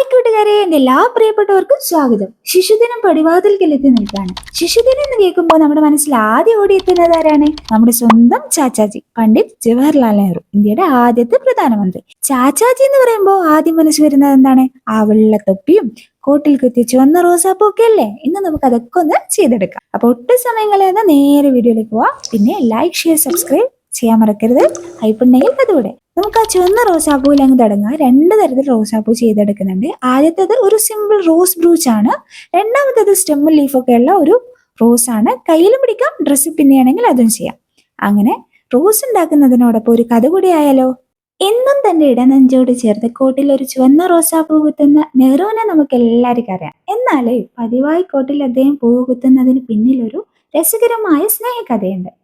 Hi കൂട്ടുകാരെ എന്റെ എല്ലാ പ്രിയപ്പെട്ടവർക്കും സ്വാഗതം. ശിശുദിനം പടിവാതിൽക്കൽ എത്തി നിൽക്കുകയാണ്. ശിശുദിനം എന്ന് കേൾക്കുമ്പോൾ നമ്മുടെ മനസ്സിൽ ആദ്യം ഓടിയെത്തുന്നത് ആരാണ്? നമ്മുടെ സ്വന്തം ചാച്ചാജി പണ്ഡിറ്റ് ജവഹർലാൽ നെഹ്റു ഇന്ത്യയുടെ ആദ്യത്തെ പ്രധാനമന്ത്രി. ചാച്ചാജി എന്ന് പറയുമ്പോൾ ആദ്യം മനസ്സിൽ വരുന്നത് എന്താണ്? ആ വെള്ളത്തൊപ്പിയും കോട്ടിൽ കുത്തി ചുവന്ന റോസാപ്പൂ ഒക്കെ അല്ലേ? ഇന്ന് നമുക്ക് അതൊക്കെ ഒന്ന് ചെയ്തെടുക്കാം. അപ്പൊ ഒട്ടും സമയം നേരെ വീഡിയോയിലേക്ക് പോവാം. പിന്നെ ലൈക്ക് ഷെയർ സബ്സ്ക്രൈബ് ചെയ്യാൻ മറക്കരുത്. ഹൈപ്പുണ്ടെങ്കിൽ അതുകൂടെ നമുക്ക് ആ ചുവന്ന റോസാപ്പൂവിൽ അങ്ങ് തുടങ്ങാം. രണ്ട് തരത്തിൽ റോസാപ്പൂ ചെയ്തെടുക്കുന്നുണ്ട്. ആദ്യത്തേത് ഒരു സിമ്പിൾ റോസ് ബ്രൂച്ച് ആണ്. രണ്ടാമത്തേത് സ്റ്റെമ്മും ലീഫൊക്കെ ഉള്ള ഒരു റോസ് ആണ്. കയ്യിലും പിടിക്കാം ഡ്രസ്സ് പിന്നെയാണെങ്കിൽ അതും ചെയ്യാം. അങ്ങനെ റോസ് ഉണ്ടാക്കുന്നതിനോടൊപ്പം ഒരു കഥ കൂടി ആയാലോ? എന്നും തന്റെ ഇടനെഞ്ചോട് ചേർത്ത് കോട്ടിൽ ഒരു ചുവന്ന റോസാപ്പൂ കുത്തുന്ന നെഹ്റുവിനെ നമുക്ക് എല്ലാവർക്കും അറിയാം. എന്നാലേ പതിവായി കോട്ടിൽ അദ്ദേഹം പൂ കുത്തുന്നതിന് പിന്നിൽ ഒരു രസകരമായ സ്നേഹകഥയുണ്ട്.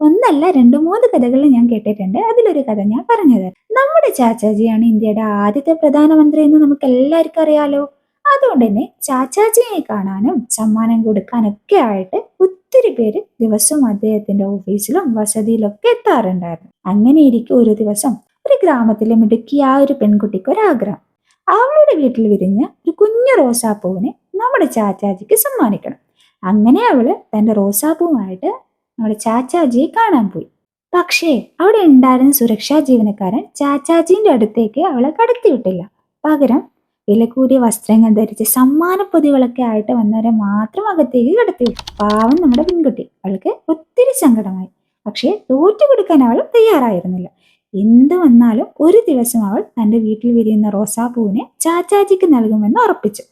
ഒന്നല്ല രണ്ടു മൂന്ന് കഥകൾ ഞാൻ കേട്ടിട്ടുണ്ട്. അതിലൊരു കഥ ഞാൻ പറഞ്ഞത്. നമ്മുടെ ചാച്ചാജിയാണ് ഇന്ത്യയുടെ ആദ്യത്തെ പ്രധാനമന്ത്രി എന്ന് നമുക്ക് എല്ലാവർക്കും അറിയാലോ. അതുകൊണ്ട് തന്നെ ചാച്ചാജിയെ കാണാനും സമ്മാനം കൊടുക്കാനൊക്കെ ആയിട്ട് ഒത്തിരി പേര് ദിവസവും അദ്ദേഹത്തിന്റെ ഓഫീസിലും വസതിയിലൊക്കെ എത്താറുണ്ടായിരുന്നു. അങ്ങനെ ഇരിക്കും ഒരു ദിവസം ഒരു ഗ്രാമത്തിലെ മിടുക്കിയ ഒരു പെൺകുട്ടിക്ക് ഒരാഗ്രഹം അവളുടെ വീട്ടിൽ വിരിഞ്ഞ ഒരു കുഞ്ഞു റോസാപ്പൂവിനെ നമ്മുടെ ചാച്ചാജിക്ക് സമ്മാനിക്കണം. അങ്ങനെ അവൾ തന്റെ റോസാപ്പൂവുമായിട്ട് നമ്മുടെ ചാച്ചാജിയെ കാണാൻ പോയി. പക്ഷേ അവിടെ ഉണ്ടായിരുന്ന സുരക്ഷാ ജീവനക്കാരൻ ചാച്ചാജിന്റെ അടുത്തേക്ക് അവളെ കടത്തിവിട്ടില്ല പകരം വില കൂടിയ വസ്ത്രങ്ങൾ ധരിച്ച് സമ്മാന പൊതികളൊക്കെ ആയിട്ട് വന്നവരെ മാത്രം അകത്തേക്ക് കടത്തിവിട്ടു പാവം നമ്മുടെ പെൺകുട്ടി. അവൾക്ക് ഒത്തിരി സങ്കടമായി. പക്ഷേ തോറ്റു കൊടുക്കാൻ അവൾ തയ്യാറായിരുന്നില്ല. എന്ത് വന്നാലും ഒരു ദിവസം അവൾ തന്റെ വീട്ടിൽ വിരിയുന്ന റോസാപ്പൂവിനെ ചാച്ചാജിക്ക് നൽകുമെന്ന് ഉറപ്പിച്ചു.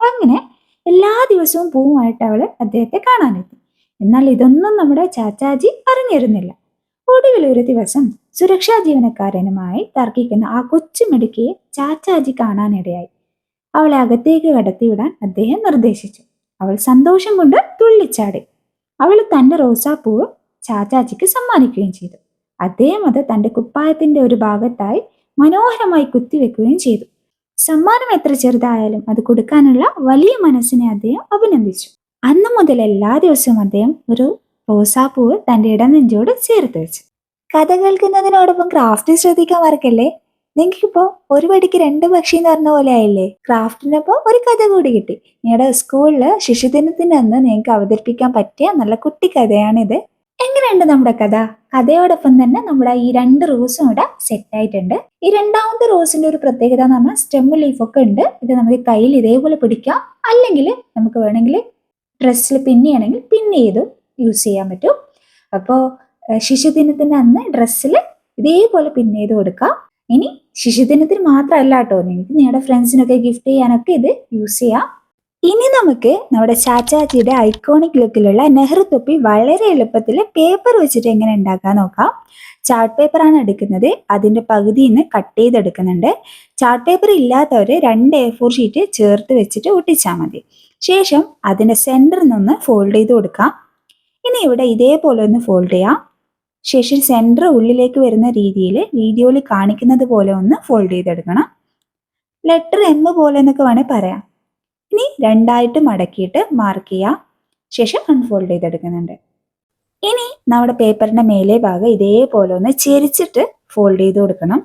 അങ്ങനെ എല്ലാ ദിവസവും പൂവുമായിട്ട് അവൾ അദ്ദേഹത്തെ കാണാനെത്തി. എന്നാൽ ഇതൊന്നും നമ്മുടെ ചാച്ചാജി അറിഞ്ഞിരുന്നില്ല. ഒടുവിൽ ഒരു ദിവസം സുരക്ഷാ ജീവനക്കാരനുമായി തർക്കിക്കുന്ന ആ കൊച്ചു മിടുക്കിയെ ചാച്ചാജി കാണാനിടയായി. അവളെ അകത്തേക്ക് കടത്തിവിടാൻ അദ്ദേഹം നിർദ്ദേശിച്ചു. അവൾ സന്തോഷം കൊണ്ട് തുള്ളിച്ചാടി. അവൾ തന്റെ റോസാപ്പൂവ് ചാച്ചാജിക്ക് സമ്മാനിക്കുകയും ചെയ്തു. അദ്ദേഹം അത് തന്റെ കുപ്പായത്തിന്റെ ഒരു ഭാഗത്തായി മനോഹരമായി കുത്തിവെക്കുകയും ചെയ്തു. സമ്മാനം എത്ര ചെറുതായാലും അത് കൊടുക്കാനുള്ള വലിയ മനസ്സിനെ അദ്ദേഹം അഭിനന്ദിച്ചു. അന്നു മുതൽ എല്ലാ ദിവസവും അദ്ദേഹം ഒരു റോസാപ്പൂവ് തന്റെ ഇടനെഞ്ചോട് ചേർത്ത് വെച്ചു. കഥ കേൾക്കുന്നതിനോടൊപ്പം ക്രാഫ്റ്റ് ശ്രദ്ധിക്കാൻ മറക്കല്ലേ? നിങ്ങൾക്കിപ്പോൾ ഒരു പടിക്ക് രണ്ട് പക്ഷി എന്ന് പറഞ്ഞ പോലെ ആയില്ലേ? ക്രാഫ്റ്റിനൊപ്പം ഒരു കഥ കൂടി കിട്ടി. നിങ്ങളുടെ സ്കൂളിൽ ശിശുദിനത്തിന് അന്ന് നിങ്ങൾക്ക് അവതരിപ്പിക്കാൻ പറ്റിയ നല്ല കുട്ടി കഥയാണിത്. എങ്ങനെയുണ്ട് നമ്മുടെ കഥ? കഥയോടൊപ്പം തന്നെ നമ്മുടെ ഈ രണ്ട് റോസും ഇവിടെ സെറ്റ് ആയിട്ടുണ്ട്. ഈ രണ്ടാമത്തെ റോസിന്റെ ഒരു പ്രത്യേകത എന്ന് പറഞ്ഞാൽ സ്റ്റെം ലീഫ് ഒക്കെ ഉണ്ട്. ഇത് നമുക്ക് കയ്യിൽ ഇതേപോലെ പിടിക്കാം. അല്ലെങ്കിൽ നമുക്ക് വേണമെങ്കിൽ ഡ്രസ്സിൽ പിന്നെയാണെങ്കിൽ പിൻ ചെയ്ത് യൂസ് ചെയ്യാൻ പറ്റും. അപ്പോൾ ശിശുദിനത്തിന്റെ അന്ന് ഡ്രസ്സിൽ ഇതേപോലെ പിൻ ചെയ്ത് കൊടുക്കാം. ഇനി ശിശുദിനത്തിന് മാത്രമല്ല കേട്ടോ നിങ്ങൾക്ക് നിങ്ങളുടെ ഫ്രണ്ട്സിനൊക്കെ ഗിഫ്റ്റ് ചെയ്യാനൊക്കെ ഇത് യൂസ് ചെയ്യാം. ഇനി നമുക്ക് നമ്മുടെ ചാച്ചാജിയുടെ ഐക്കോണിക് ലുക്കിലുള്ള നെഹ്റു തൊപ്പി വളരെ എളുപ്പത്തിൽ പേപ്പർ വെച്ചിട്ട് എങ്ങനെ ഉണ്ടാക്കാൻ നോക്കാം. ചാർട്ട് പേപ്പറാണ് എടുക്കുന്നത്. അതിന്റെ പകുതിയിൽ നിന്ന് കട്ട് ചെയ്തെടുക്കുന്നുണ്ട്. ചാർട്ട് പേപ്പർ ഇല്ലാത്തവർ രണ്ട് എ ഫോർ ഷീറ്റ് ചേർത്ത് വെച്ചിട്ട് ഒട്ടിച്ചാൽ മതി. ശേഷം അതിന്റെ സെന്ററിൽ നിന്ന് ഫോൾഡ് ചെയ്ത് കൊടുക്കാം. ഇനി ഇവിടെ ഇതേപോലെ ഒന്ന് ഫോൾഡ് ചെയ്യാം. ശേഷം സെന്റർ ഉള്ളിലേക്ക് വരുന്ന രീതിയിൽ വീഡിയോയിൽ കാണിക്കുന്നത് പോലെ ഒന്ന് ഫോൾഡ് ചെയ്തെടുക്കണം. ലെറ്റർ എം പോലെ എന്നൊക്കെ വേണേൽ പറയാം. ഇനി രണ്ടായിട്ട് മടക്കിയിട്ട് മാർക്ക് ചെയ്യാം. ശേഷം അൺഫോൾഡ് ചെയ്തെടുക്കുന്നുണ്ട്. ഇനി നമ്മുടെ പേപ്പറിന്റെ മേലെ ഭാഗം ഇതേപോലെ ഒന്ന് ചെരിച്ചിട്ട് ഫോൾഡ് ചെയ്ത് കൊടുക്കണം.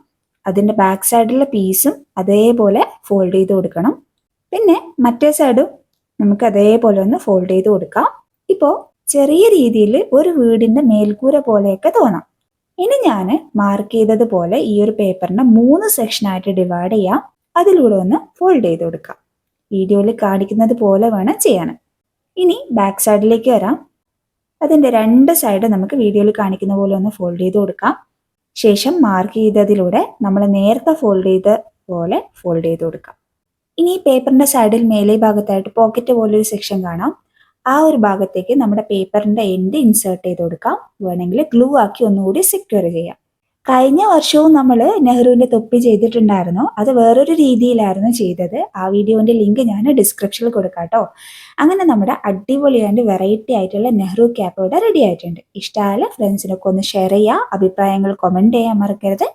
അതിന്റെ ബാക്ക് സൈഡിലെ പീസും അതേപോലെ ഫോൾഡ് ചെയ്ത് കൊടുക്കണം. പിന്നെ മറ്റേ സൈഡും നമുക്ക് അതേപോലെ ഒന്ന് ഫോൾഡ് ചെയ്ത് കൊടുക്കാം. ഇപ്പോൾ ചെറിയ രീതിയിൽ ഒരു വീടിന്റെ മേൽക്കൂര പോലെയൊക്കെ തോന്നാം. ഇനി ഞാൻ മാർക്ക് ചെയ്തതുപോലെ ഈ ഒരു പേപ്പറിനെ മൂന്ന് സെക്ഷനായിട്ട് ഡിവൈഡ് ചെയ്യാം. അതിലൂടെ ഒന്ന് ഫോൾഡ് ചെയ്ത് കൊടുക്കാം. വീഡിയോയിൽ കാണിക്കുന്നത് പോലെ വേണം ചെയ്യാൻ ഇനി ബാക്ക് സൈഡിലേക്ക് വരാം. അതിന്റെ രണ്ട് സൈഡ് നമുക്ക് വീഡിയോയിൽ കാണിക്കുന്ന പോലെ ഒന്ന് ഫോൾഡ് ചെയ്ത് കൊടുക്കാം. ശേഷം മാർക്ക് ചെയ്തതിലൂടെ നമ്മൾ നേരത്തെ ഫോൾഡ് ചെയ്ത പോലെ ഫോൾഡ് ചെയ്ത് കൊടുക്കാം. ഇനി ഈ പേപ്പറിന്റെ സൈഡിൽ മേലെ ഭാഗത്തായിട്ട് പോക്കറ്റ് പോലെ ഒരു സെക്ഷൻ കാണാം. ആ ഒരു ഭാഗത്തേക്ക് നമ്മുടെ പേപ്പറിന്റെ എൻഡ് ഇൻസേർട്ട് ചെയ്ത് കൊടുക്കാം. വേണമെങ്കിൽ ഗ്ലൂ ആക്കി ഒന്നുകൂടി സെക്യൂർ ചെയ്യാം. കഴിഞ്ഞ വർഷവും നമ്മൾ നെഹ്റുവിന്റെ തൊപ്പി ചെയ്തിട്ടുണ്ടായിരുന്നു. അത് വേറൊരു രീതിയിലായിരുന്നു ചെയ്തത്. ആ വീഡിയോന്റെ ലിങ്ക് ഞാൻ ഡിസ്ക്രിപ്ഷനിൽ കൊടുക്കാം കേട്ടോ. അങ്ങനെ നമ്മുടെ അടിപൊളിയായിട്ട് വെറൈറ്റി ആയിട്ടുള്ള നെഹ്റു ക്യാപ്പ് ഇവിടെ റെഡി ആയിട്ടുണ്ട്. ഇഷ്ടമായ ഫ്രണ്ട്സിനൊക്കെ ഒന്ന് ഷെയർ ചെയ്യുക. അഭിപ്രായങ്ങൾ കമന്റ് ചെയ്യാൻ മറക്കരുത്.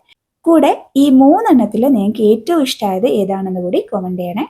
കൂടെ ഈ മൂന്നെണ്ണത്തിൽ നിങ്ങൾക്ക് ഏറ്റവും ഇഷ്ടമായത് ഏതാണെന്ന് കൂടി കമന്റ് ചെയ്യണേ.